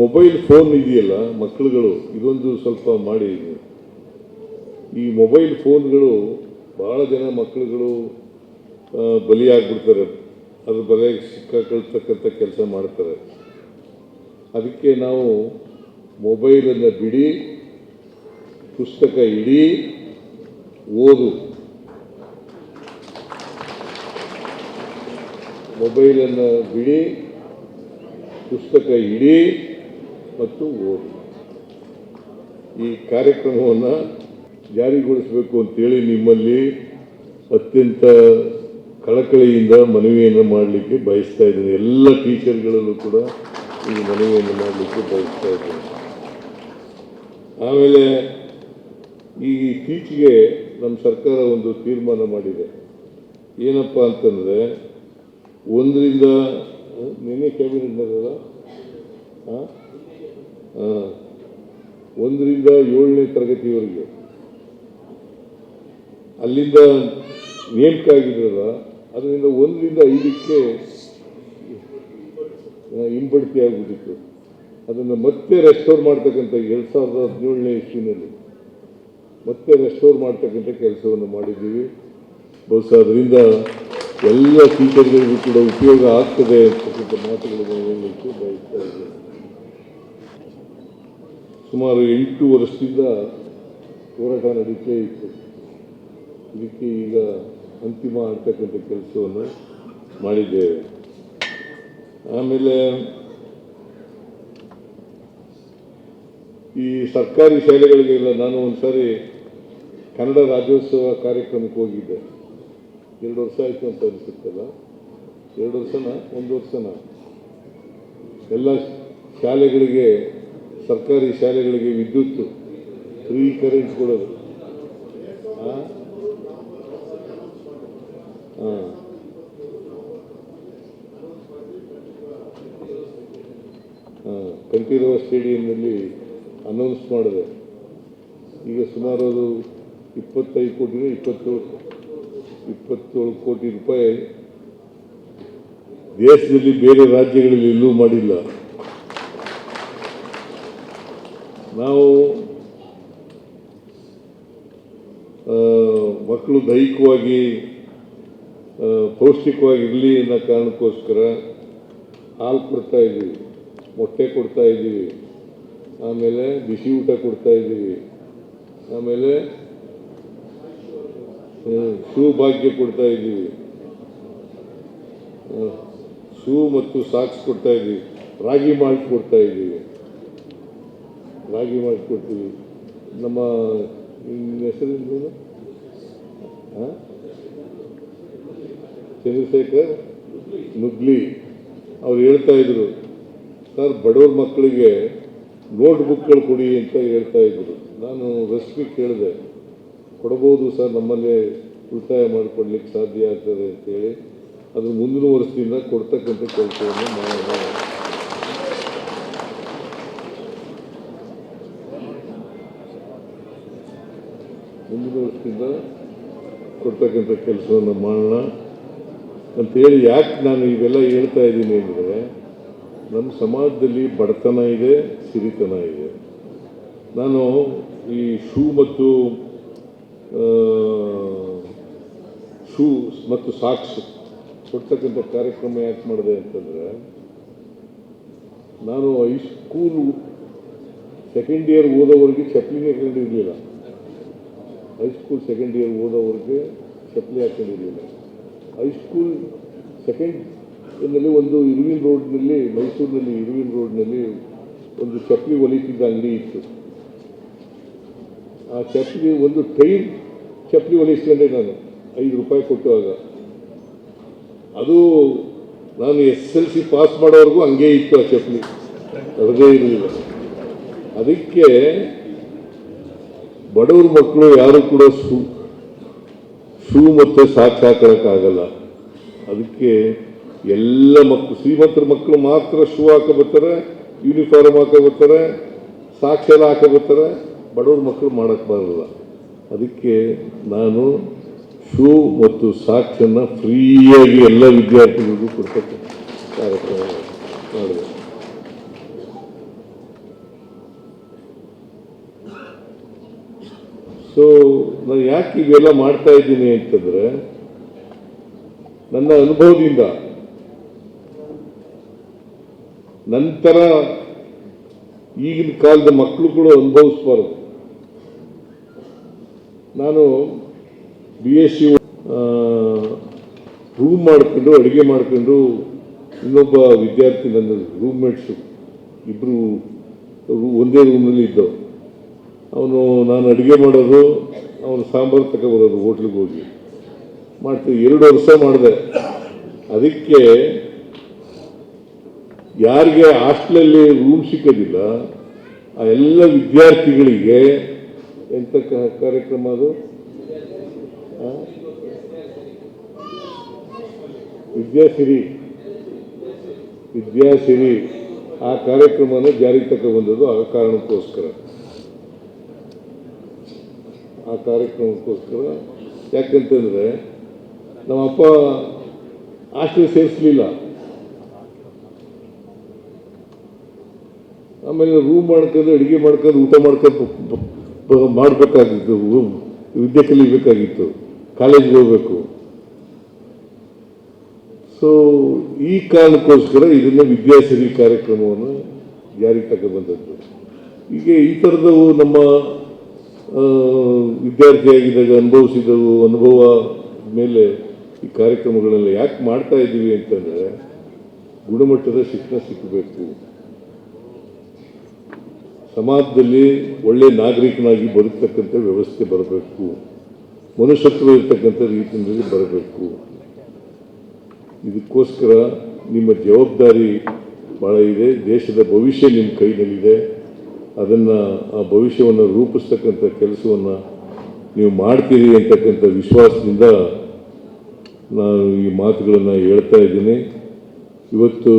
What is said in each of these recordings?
Mobile phone ಇದೆಯಲ್ಲ ಮಕ್ಕಳುಗಳು, ಇದೊಂದು ಸ್ವಲ್ಪ ಮಾಡಿ. ಈ ಮೊಬೈಲ್ ಫೋನ್ಗಳು ಭಾಳ ಜನ ಮಕ್ಕಳುಗಳು ಬಲಿಯಾಗ್ಬಿಡ್ತಾರೆ. ಅದ್ರ ಬಲೆಗೆ ಸಿಕ್ಕಾಕೊಳ್ತಕ್ಕಂಥ ಕೆಲಸ ಮಾಡ್ತಾರೆ. ಅದಕ್ಕೆ ನಾವು ಮೊಬೈಲನ್ನು ಬಿಡಿ, ಪುಸ್ತಕ ಇಡಿ, ಓದು. ಮೊಬೈಲನ್ನು ಬಿಡಿ, ಪುಸ್ತಕ ಇಡಿ ಮತ್ತು ಓದು. ಈ ಕಾರ್ಯಕ್ರಮವನ್ನು ಜಾರಿಗೊಳಿಸಬೇಕು ಅಂತೇಳಿ ನಿಮ್ಮಲ್ಲಿ ಅತ್ಯಂತ ಕಳಕಳಿಯಿಂದ ಮನವಿಯನ್ನು ಮಾಡಲಿಕ್ಕೆ ಬಯಸ್ತಾ ಇದ್ದೀನಿ. ಎಲ್ಲ ಟೀಚರ್ಗಳಲ್ಲೂ ಕೂಡ ಈ ಮನವಿಯನ್ನು ಮಾಡಲಿಕ್ಕೆ ಬಯಸ್ತಾ ಇದ್ದೀನಿ. ಆಮೇಲೆ ಈ ಇತ್ತೀಚೆಗೆ ನಮ್ಮ ಸರ್ಕಾರ ಒಂದು ತೀರ್ಮಾನ ಮಾಡಿದೆ. ಏನಪ್ಪ ಅಂತಂದರೆ ಒಂದರಿಂದ, ನಿನ್ನೆ ಕ್ಯಾಬಿನೆಟ್ನಲ್ಲ ಹಾಂ ಒಂದರಿಂದ ಏಳನೇ ತರಗತಿವರೆಗೆ. ಅಲ್ಲಿಂದ ನೇಮಕ ಆಗಿದ್ರಲ್ಲ, ಅದರಿಂದ ಒಂದರಿಂದ ಐದಕ್ಕೆ ಹಿಂಬಡ್ತಿ ಆಗಿಬಿಟ್ಟಿತ್ತು ಅದನ್ನು ಮತ್ತೆ ರೆಸ್ಟೋರ್ ಮಾಡ್ತಕ್ಕಂಥ ಎರಡು ಸಾವಿರದ ಹದಿನೇಳನೇ ಇಸ್ವಿನಲ್ಲಿ ಮತ್ತೆ ರೆಸ್ಟೋರ್ ಮಾಡ್ತಕ್ಕಂಥ ಕೆಲಸವನ್ನು ಮಾಡಿದ್ದೀವಿ. ಬಹುಶಃ ಅದರಿಂದ ಎಲ್ಲ ಟೀಚರ್ಗಳಿಗೂ ಕೂಡ ಉಪಯೋಗ ಆಗ್ತದೆ ಅಂತಕ್ಕಂಥ ಮಾತುಗಳನ್ನು ಬಯಸ್ತಾ ಇದ್ದೇನೆ. ಸುಮಾರು ಎಂಟು ವರ್ಷದಿಂದ ಹೋರಾಟ ನಡೀತೇ ಇತ್ತು. ಇದಕ್ಕೆ ಈಗ ಅಂತಿಮ ಆಗ್ತಕ್ಕಂಥ ಕೆಲಸವನ್ನು ಮಾಡಿದ್ದೇವೆ. ಆಮೇಲೆ ಈ ಸರ್ಕಾರಿ ಶಾಲೆಗಳಿಗೆಲ್ಲ ನಾನು ಒಂದ್ಸಾರಿ ಕನ್ನಡ ರಾಜ್ಯೋತ್ಸವ ಕಾರ್ಯಕ್ರಮಕ್ಕೆ ಹೋಗಿದ್ದೆ. ಎರಡು ವರ್ಷ ಆಯಿತು ಅಂತ ಅನಿಸುತ್ತಲ್ಲ. ಎರಡು ವರ್ಷನ? ಒಂದು ವರ್ಷನ? ಎಲ್ಲ ಶಾಲೆಗಳಿಗೆ ಸರ್ಕಾರಿ ಶಾಲೆಗಳಿಗೆ ವಿದ್ಯುತ್ ಫ್ರೀ ಕರೆಂಟ್ ಕೊಡೋದು. ಕಂಠೀರವ ಸ್ಟೇಡಿಯಂನಲ್ಲಿ ಅನೌನ್ಸ್ ಮಾಡಿದೆ. ಈಗ ಸುಮಾರು ಅದು ಇಪ್ಪತ್ತೈದು ಕೋಟಿ ಇಪ್ಪತ್ತೇಳು ಇಪ್ಪತ್ತೇಳು ಕೋಟಿ ರೂಪಾಯಿ ದೇಶದಲ್ಲಿ ಬೇರೆ ರಾಜ್ಯಗಳಲ್ಲಿ ಎಲ್ಲೂ ಮಾಡಿಲ್ಲ. ನಾವು ಮಕ್ಕಳು ದೈಹಿಕವಾಗಿ ಪೌಷ್ಟಿಕವಾಗಿರಲಿ ಅನ್ನೋ ಕಾರಣಕ್ಕೋಸ್ಕರ ಹಾಲು ಕೊಡ್ತಾ ಇದ್ದೀವಿ. ಮೊಟ್ಟೆ ಕೊಡ್ತಾ ಇದ್ದೀವಿ. ಆಮೇಲೆ ಬಿಸಿ ಊಟ ಕೊಡ್ತಾ ಇದ್ದೀವಿ. ಆಮೇಲೆ ಶೂ ಭಾಗ್ಯ ಕೊಡ್ತಾ ಇದ್ದೀವಿ. ಶೂ ಮತ್ತು ಸಾಕ್ಸ್ ಕೊಡ್ತಾ ಇದ್ದೀವಿ. ರಾಗಿ ಮಾಲ್ಟ್ ಕೊಡ್ತಾ ಇದ್ದೀವಿ. ರಾಗಿ ಮಾಡಿಕೊಡ್ತೀವಿ. ನಮ್ಮ ಹೆಸರಿಂದ ಹೆಸರು ಹಾಂ ಚಂದ್ರಶೇಖರ್ ನುಗ್ಲಿ ಅವ್ರು ಹೇಳ್ತಾ ಇದ್ರು, ಸರ್, ಬಡವ್ರ ಮಕ್ಕಳಿಗೆ ನೋಟ್ ಬುಕ್ಗಳು ಕೊಡಿ ಅಂತ ಹೇಳ್ತಾ ಇದ್ರು. ನಾನು ರಶ್ಮಿ ಕೇಳಿದೆ. ಕೊಡಬಹುದು ಸರ್, ನಮ್ಮಲ್ಲೇ ಉಳಿತಾಯ ಮಾಡಿಕೊಡ್ಲಿಕ್ಕೆ ಸಾಧ್ಯ ಆಗ್ತದೆ ಅಂತೇಳಿ. ಅದ್ರ ಮುಂದಿನ ವರ್ಷದಿಂದ ಕೊಡ್ತಕ್ಕಂಥ ಕೆಲಸವನ್ನು ಮಾಡೋಣ. ಮುಂದಿನ ವರ್ಷದಿಂದ ಕೊಡ್ತಕ್ಕಂಥ ಕೆಲಸವನ್ನು ಮಾಡೋಣ ಅಂತೇಳಿ ಯಾಕೆ ನಾನು ಇವೆಲ್ಲ ಹೇಳ್ತಾ ಇದ್ದೀನಿ ಅಂದರೆ ನಮ್ಮ ಸಮಾಜದಲ್ಲಿ ಬಡತನ ಇದೆ, ಸಿರಿತನ ಇದೆ. ನಾನು ಈ ಶೂ ಮತ್ತು ಶೂ ಮತ್ತು ಸಾಕ್ಸ್ ಕೊಡ್ತಕ್ಕಂಥ ಕಾರ್ಯಕ್ರಮ ಯಾಕೆ ಮಾಡಿದೆ ಅಂತಂದರೆ, ನಾನು ಹೈಸ್ಕೂಲು ಸೆಕೆಂಡ್ ಇಯರ್ ಓದೋವರೆಗೆ ಚಪ್ಪಲಿನೇ ಹಾಕೊಂಡಿರಲಿಲ್ಲ ಹೈಸ್ಕೂಲ್ ಸೆಕೆಂಡ್ ಇಯರ್ ಓದೋವರೆಗೆ ಸಪ್ಲೈ ಹಾಕೊಂಡಿರಲಿಲ್ಲ ಹೈಸ್ಕೂಲ್ ಸೆಕೆಂಡ್ನಲ್ಲಿ ಒಂದು ಇರುವಿನ್ ರೋಡ್ನಲ್ಲಿ ಮೈಸೂರಿನಲ್ಲಿ ಇರುವಿನ್ ರೋಡ್ನಲ್ಲಿ ಒಂದು ಚಪ್ಪಲಿ ಹೊಲಿತಿದ್ದ ಅಂಗಡಿ ಇತ್ತು. ಆ ಚಪ್ಪಲಿ ಒಂದು ಟೈಮ್ ಚಪ್ಪಲಿ ಹೊಲಿಸ್ಕೊಂಡೆ ನಾನು. ಐದು ರೂಪಾಯಿ ಕೊಟ್ಟುವಾಗ ಅದು ನಾನು ಎಸ್ ಎಲ್ ಸಿ ಪಾಸ್ ಮಾಡೋವರೆಗೂ ಹಂಗೆ ಇತ್ತು ಆ ಚಪ್ಪಲಿ. ಅದೇ ಇರಲಿಲ್ಲ. ಅದಕ್ಕೆ ಬಡವ್ರ ಮಕ್ಕಳು ಯಾರು ಕೂಡ ಶೂ ಶೂ ಮತ್ತು ಸಾಕ್ಸ್ ಹಾಕೋಕ್ಕಾಗಲ್ಲ ಅದಕ್ಕೆ ಎಲ್ಲ ಮಕ್ಕಳು ಶ್ರೀಮಂತರ ಮಕ್ಕಳು ಮಾತ್ರ ಶೂ ಹಾಕೋಬರ್ತಾರೆ ಯೂನಿಫಾರ್ಮ್ ಹಾಕೋಬರ್ತಾರೆ ಸಾಕ್ಸ್ ಎಲ್ಲ ಹಾಕೋಬರ್ತಾರೆ ಬಡವ್ರ ಮಕ್ಕಳು ಮಾಡೋಕ್ಕೆ ಬರಲ್ಲ. ಅದಕ್ಕೆ ನಾನು ಶೂ ಮತ್ತು ಸಾಕ್ಸನ್ನು ಫ್ರೀಯಾಗಿ ಎಲ್ಲ ವಿದ್ಯಾರ್ಥಿಗಳಿಗೂ ಕೊಡ್ತಕ್ಕಂಥ ಕಾರ್ಯಕ್ರಮ ಮಾಡಿದೆ ಸೊ ನಾನು ಯಾಕೆ ಇವೆಲ್ಲ ಮಾಡ್ತಾ ಇದ್ದೀನಿ ಅಂತಂದ್ರೆ, ನನ್ನ ಅನುಭವದಿಂದ. ನಂತರ ಈಗಿನ ಕಾಲದ ಮಕ್ಕಳು ಕೂಡ ಅನುಭವಿಸ್ಬಾರ್ದು. ನಾನು ಬಿ ಎಸ್ ಸಿ ರೂಮ್ ಮಾಡ್ಕೊಂಡು, ಅಡುಗೆ ಮಾಡ್ಕೊಂಡು, ಇನ್ನೊಬ್ಬ ವಿದ್ಯಾರ್ಥಿ ನನ್ನ ರೂಮ್ಮೇಟ್ಸು ಇಬ್ಬರು ಒಂದೇ ರೂಮ್ನಲ್ಲಿ ಇದ್ದವು ಅವನು, ನಾನು ಅಡುಗೆ ಮಾಡೋದು, ಅವನು ಸಾಂಬಾರು ತಗೊಬರೋದು ಹೋಟ್ಲಿಗೆ ಹೋಗಿ. ಮಾಡ್ತೀವಿ, ಎರಡು ವರ್ಷ ಮಾಡಿದೆ. ಅದಕ್ಕೆ ಯಾರಿಗೆ ಹಾಸ್ಟ್ಲಲ್ಲಿ ರೂಮ್ ಸಿಕ್ಕೋದಿಲ್ಲ, ಆ ಎಲ್ಲ ವಿದ್ಯಾರ್ಥಿಗಳಿಗೆ ಎಂಥ ಕಾರ್ಯಕ್ರಮ ಅದು? ವಿದ್ಯಾಸಿರಿ. ವಿದ್ಯಾಸಿರಿ, ಆ ಕಾರ್ಯಕ್ರಮನ ಜಾರಿಗೆ ತಗೊಬಂದದ್ದು ಆ ಕಾರಣಕ್ಕೋಸ್ಕರ. ಕಾರ್ಯಕ್ರಮಕ್ಕೋಸ್ಕರ ಯಾಕಂತಂದರೆ ನಮ್ಮ ಅಪ್ಪ ಆಶ್ರಯ ಸೇರಿಸಲಿಲ್ಲ. ಆಮೇಲೆ ರೂಮ್ ಮಾಡ್ಕೊಂಡು ಅಡುಗೆ ಮಾಡ್ಕೊಂಡು ಊಟ ಮಾಡ್ಕೊಂಡು ಮಾಡಬೇಕಾಗಿತ್ತು ವಿದ್ಯೆ ಕಲಿಬೇಕಾಗಿತ್ತು ಕಾಲೇಜ್ಗೆ ಹೋಗ್ಬೇಕು. ಸೊ ಈ ಕಾರಣಕ್ಕೋಸ್ಕರ ಇದನ್ನ ವಿದ್ಯಾಸಿರಿ ಕಾರ್ಯಕ್ರಮವನ್ನು ಜಾರಿಗೆ ತಗೊಬಂದದ್ದು ಹೀಗೆ ಈ ಥರದವು ನಮ್ಮ ಆ, ವಿದ್ಯಾರ್ಥಿಯಾಗಿದ್ದಾಗ ಅನುಭವಿಸಿದವು, ಅನುಭವ ಮೇಲೆ ಈ ಕಾರ್ಯಕ್ರಮಗಳೆಲ್ಲ ಯಾಕೆ ಮಾಡ್ತಾ ಇದ್ದೀವಿ ಅಂತಂದರೆ ಗುಣಮಟ್ಟದ ಶಿಕ್ಷಣ ಸಿಕ್ಕಬೇಕು ಸಮಾಜದಲ್ಲಿ ಒಳ್ಳೆ ನಾಗರಿಕನಾಗಿ ಬದುಕ್ತಕ್ಕಂಥ ವ್ಯವಸ್ಥೆ ಬರಬೇಕು. ಮನುಷ್ಯತ್ವ ಇರ್ತಕ್ಕಂಥ ರೀತಿಯಲ್ಲಿ ಬರಬೇಕು. ಇದಕ್ಕೋಸ್ಕರ ನಿಮ್ಮ ಜವಾಬ್ದಾರಿ ಭಾಳ ಇದೆ. ದೇಶದ ಭವಿಷ್ಯ ನಿಮ್ಮ ಕೈನಲ್ಲಿದೆ. ಅದನ್ನು ಆ ಭವಿಷ್ಯವನ್ನು ರೂಪಿಸ್ತಕ್ಕಂಥ ಕೆಲಸವನ್ನು ನೀವು ಮಾಡ್ತೀರಿ ಅಂತಕ್ಕಂಥ ವಿಶ್ವಾಸದಿಂದ ನಾನು ಈ ಮಾತುಗಳನ್ನು ಹೇಳ್ತಾ ಇದ್ದೀನಿ. ಇವತ್ತು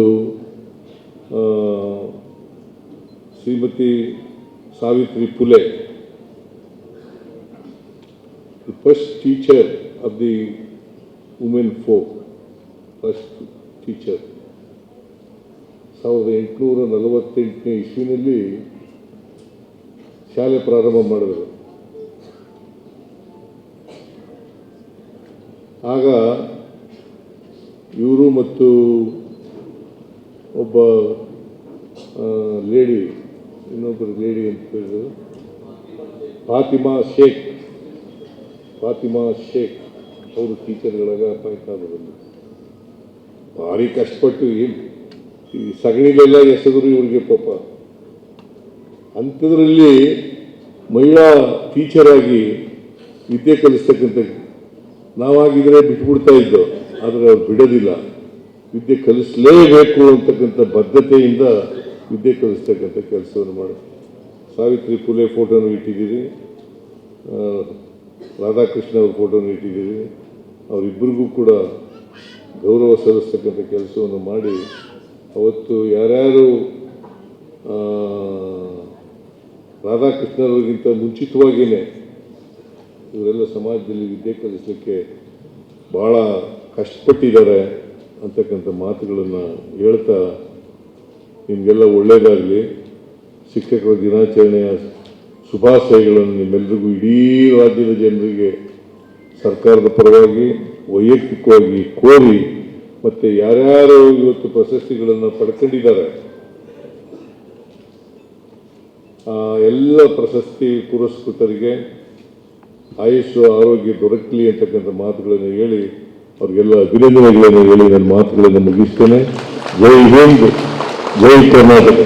Shrimati Savitri Phule the first teacher of the women folk first teacher ಸಾವಿರದ ಎಂಟುನೂರ ನಲವತ್ತೆಂಟನೇ ಇಸ್ವಿನಲ್ಲಿ ಶಾಲೆ ಪ್ರಾರಂಭ ಮಾಡಿದರು. ಆಗ ಇವರು ಮತ್ತು ಒಬ್ಬ ಲೇಡಿ ಇನ್ನೊಬ್ಬರು ಲೇಡಿ ಅಂತ ಹೇಳಿದ್ರು. ಫಾತಿಮಾ ಶೇಖ್. ಫಾತಿಮಾ ಶೇಖ್ ಅವರು ಟೀಚರ್ಗಳಾಗ ಅಪಾಯಿಂಟ್ ಆದರು ಭಾರಿ ಕಷ್ಟಪಟ್ಟು ಏನು ಈ ಸಗಣಿಲೆಲ್ಲ ಎಸೆದ್ರು ಇವ್ರಿಗೆ ಪಾಪ. ಅಂಥದ್ರಲ್ಲಿ ಮಹಿಳಾ ಟೀಚರ್ ಆಗಿ ವಿದ್ಯೆ ಕಲಿಸ್ತಕ್ಕಂಥ ನಾವಾಗಿದ್ರೆ ಬಿಟ್ಬಿಡ್ತಾ ಇದ್ದೋ, ಆದರೆ ಅವ್ರು ಬಿಡೋದಿಲ್ಲ. ವಿದ್ಯೆ ಕಲಿಸಲೇಬೇಕು ಅಂತಕ್ಕಂಥ ಬದ್ಧತೆಯಿಂದ ವಿದ್ಯೆ ಕಲಿಸ್ತಕ್ಕಂಥ ಕೆಲಸವನ್ನು ಮಾಡಿ ಸಾವಿತ್ರಿ ಪುಲೆ ಫೋಟೋನು ಇಟ್ಟಿದ್ದೀರಿ ರಾಧಾಕೃಷ್ಣ ಅವ್ರ ಫೋಟೋನು ಇಟ್ಟಿದ್ದೀರಿ ಅವರಿಬ್ಬರಿಗೂ ಕೂಡ ಗೌರವ ಸಲ್ಲಿಸ್ತಕ್ಕಂಥ ಕೆಲಸವನ್ನು ಮಾಡಿ, ಅವತ್ತು ಯಾರ್ಯಾರು ರಾಧಾಕೃಷ್ಣರವ್ರಿಗಿಂತ ಮುಂಚಿತವಾಗಿಯೇ ಇವರೆಲ್ಲ ಸಮಾಜದಲ್ಲಿ ವಿದ್ಯೆ ಕಲಿಸಲಿಕ್ಕೆ ಭಾಳ ಕಷ್ಟಪಟ್ಟಿದ್ದಾರೆ ಅಂತಕ್ಕಂಥ ಮಾತುಗಳನ್ನು ಹೇಳ್ತಾ ನಿಮಗೆಲ್ಲ ಒಳ್ಳೆಯದಾಗಲಿ ಶಿಕ್ಷಕರ ದಿನಾಚರಣೆಯ ಶುಭಾಶಯಗಳನ್ನು ನಿಮ್ಮೆಲ್ಲರಿಗೂ ಇಡೀ ರಾಜ್ಯದ ಜನರಿಗೆ ಸರ್ಕಾರದ ಪರವಾಗಿ ವೈಯಕ್ತಿಕವಾಗಿ ಕೋರಿ ಮತ್ತು ಯಾರ್ಯಾರು ಇವತ್ತು ಪ್ರಶಸ್ತಿಗಳನ್ನು ಪಡ್ಕೊಂಡಿದ್ದಾರೆ ಆ ಎಲ್ಲ ಪ್ರಶಸ್ತಿ ಪುರಸ್ಕೃತರಿಗೆ ಆಯುಷು, ಆರೋಗ್ಯ ದೊರಕಲಿ ಅಂತಕ್ಕಂಥ ಮಾತುಗಳನ್ನು ಹೇಳಿ, ಅವ್ರಿಗೆಲ್ಲ ಅಭಿನಂದನೆಗಳನ್ನು ಹೇಳಿ ನನ್ನ ಮಾತುಗಳನ್ನು ಮುಗಿಸ್ತೇನೆ. ಜೈ ಹಿಂದ್, ಜೈ ಕರ್ನಾಟಕ.